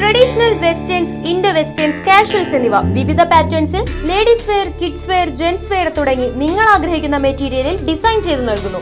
Traditional westerns Indo westerns casuals എന്നിവ. വിവിധ പാറ്റേൺസിൽ ladies wear kids wear gents wear തുടങ്ങി നിങ്ങൾ ആഗ്രഹിക്കുന്ന മെറ്റീരിയലിൽ ഡിസൈൻ ചെയ്തു നൽകുന്നു.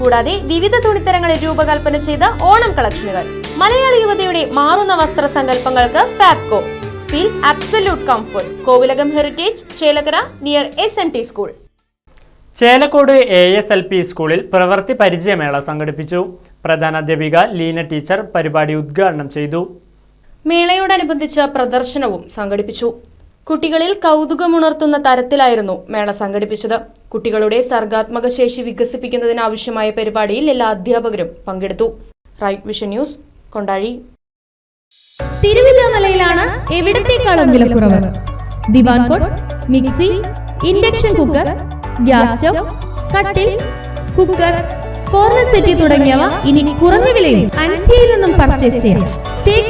കൂടാതെ വിവിധ തുണിത്തരങ്ങളിൽ രൂപകൽപ്പന ചെയ്ത ഓണം കളക്ഷനുകൾ. മലയാള യുവതയുടെ മാറുന്ന വസ്ത്ര സങ്കല്പങ്ങൾക്ക് Fabco feel absolute comfort Kovilakam heritage Chelakkara near S N T school Chelakode A S L P സ്കൂളിൽ പ്രവൃത്തി പരിചയമേള സംഘടിപ്പിച്ചു. പ്രധാനാധ്യാപിക ലീന ടീച്ചർ പരിപാടി ഉദ്ഘാടനം ചെയ്തു. മേളയോടനുബന്ധിച്ച് പ്രദർശനവും സംഘടിപ്പിച്ചു. കുട്ടികളിൽ കൗതുകമുണർത്തുന്ന തരത്തിലായിരുന്നു മേള സംഘടിപ്പിച്ചത്. കുട്ടികളുടെ സർഗാത്മക ശേഷി വികസിപ്പിക്കുന്നതിനാവശ്യമായ പരിപാടിയിൽ എല്ലാ അധ്യാപകരും പങ്കെടുത്തു. Right vision news Kondazhi. തിരുവില്ലാമലയിലാണ് എവിടത്തേക്കാളും വിലക്കുറവ്. Divan cot mixie induction cooker gas stove കട്ടിൽ കുക്കർ കോർണർ സെറ്റി തുടങ്ങിയവ ഇനി കുറഞ്ഞ വിലയിൽ അൻസിയിൽ നിന്നും പർച്ചേസ് ചെയ്യാം. തേക്കിന്റെ